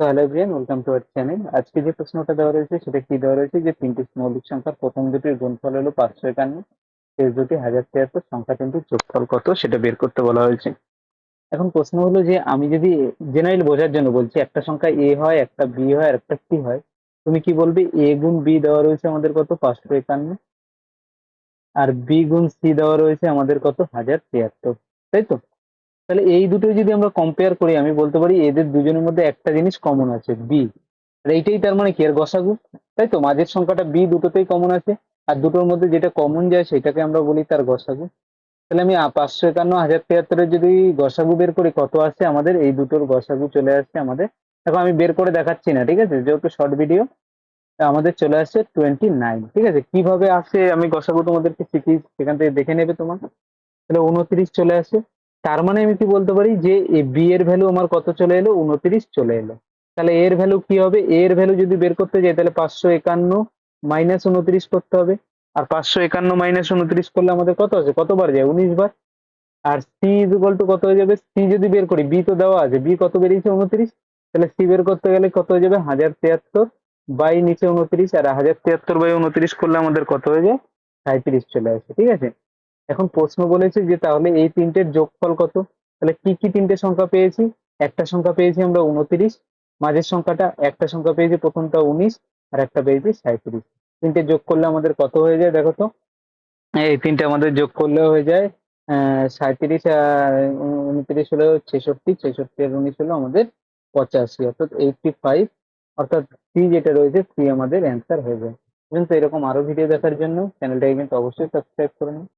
তো hello everyone welcome to our channel আজকে যে প্রশ্নটা দেওয়া রয়েছে, সেটা কি দেওয়া রয়েছে? যে তিনটি মৌলিক সংখ্যার প্রথম দুটির গুণফল হলো পাঁচশো একান্ন, শেষ দুটি হাজার তিয়াত্তর, সংখ্যা তিনটির যোগফল কত? সেটা বের করতে বলা হয়েছে। এখন প্রশ্ন হলো যে, আমি যদি জেনারেল বোঝার জন্য বলছি, একটা সংখ্যা এ হয়, একটা বি হয়, আর একটা সি হয়, তুমি কি বলবে? এ গুণ বি দেওয়া রয়েছে আমাদের কত? পাঁচশো একান্ন। আর বি গুণ সি দেওয়া রয়েছে আমাদের কত? হাজার তিয়াত্তর। তাই তো? তাহলে এই দুটো যদি আমরা কম্পেয়ার করি, আমি বলতে পারি এদের দুজনের মধ্যে একটা জিনিস কমন আছে বি আর এইটাই তার মানে কি? এর গসাগু। তাই তো? মাঝের সংখ্যাটা বি দুটোতেই কমন আছে, আর দুটোর মধ্যে যেটা কমন যায় সেটাকে আমরা বলি তার গসাগু। তাহলে আমি পাঁচশো একান্ন হাজার তিয়াত্তরের যদি গসাগু বের করি, কত আসছে আমাদের? এই দুটোর গসাগু চলে আসছে আমাদের। দেখো, আমি বের করে দেখাচ্ছি না, ঠিক আছে? যেহেতু শর্ট ভিডিও আমাদের চলে আসছে টোয়েন্টি নাইন ঠিক আছে? কীভাবে আসে? আমি গসাগু তোমাদেরকে শিখি সেখান থেকে দেখে নেবে তোমার তাহলে উনত্রিশ চলে আসে। তার মানে আমি কি বলতে পারি যে বি এর ভ্যালু আমার কত চলে এলো? উনত্রিশ চলে এলো। তাহলে এর ভ্যালু কি হবে? এর ভ্যালু যদি বের করতে যাই, তাহলে পাঁচশো একান্ন মাইনাস উনত্রিশ করতে হবে। আর পাঁচশো একান্ন মাইনাস উনত্রিশ করলে আমাদের কত আছে কতবার যায়? উনিশ বার। আর সি ইকুয়াল টু কত হয়ে যাবে? সি যদি বের করি বি তো দেওয়া আছে। বি কত বেরিয়েছে? উনত্রিশ তাহলে সি বের করতে গেলে কত হয়ে যাবে? হাজার তিয়াত্তর বাই নিচে উনত্রিশ আর হাজার তিয়াত্তর বাই উনত্রিশ করলে আমাদের কত হয়ে যায়? সাঁত্রিশ চলে আসে। ঠিক আছে? এখন প্রশ্ন বলেছে যে তাহলে এই তিনটের যোগফল কত? তাহলে কি কি তিনটে সংখ্যা পেয়েছি? একটা সংখ্যা পেয়েছি আমরা উনত্রিশ, মাঝের সংখ্যাটা একটা সংখ্যা পেয়েছি প্রথমটা উনিশ, আর একটা পেয়েছি সাঁত্রিশ তিনটে যোগ করলে আমাদের কত হয়ে যায় দেখো তো? এই তিনটে আমাদের যোগ করলে হয়ে যায়, আহ সাঁত্রিশ আর উন- উনত্রিশ হলো ছেষট্টি ছেষট্টি আর উনিশ হলো আমাদের পঁচাশি, অর্থাৎ এইটটি ফাইভ অর্থাৎ সি যেটা রয়েছে সি আমাদের অ্যান্সার হয়ে যায়। কিন্তু এরকম আরও ভিডিও দেখার জন্য চ্যানেলটাকে কিন্তু অবশ্যই সাবস্ক্রাইব করে নিন।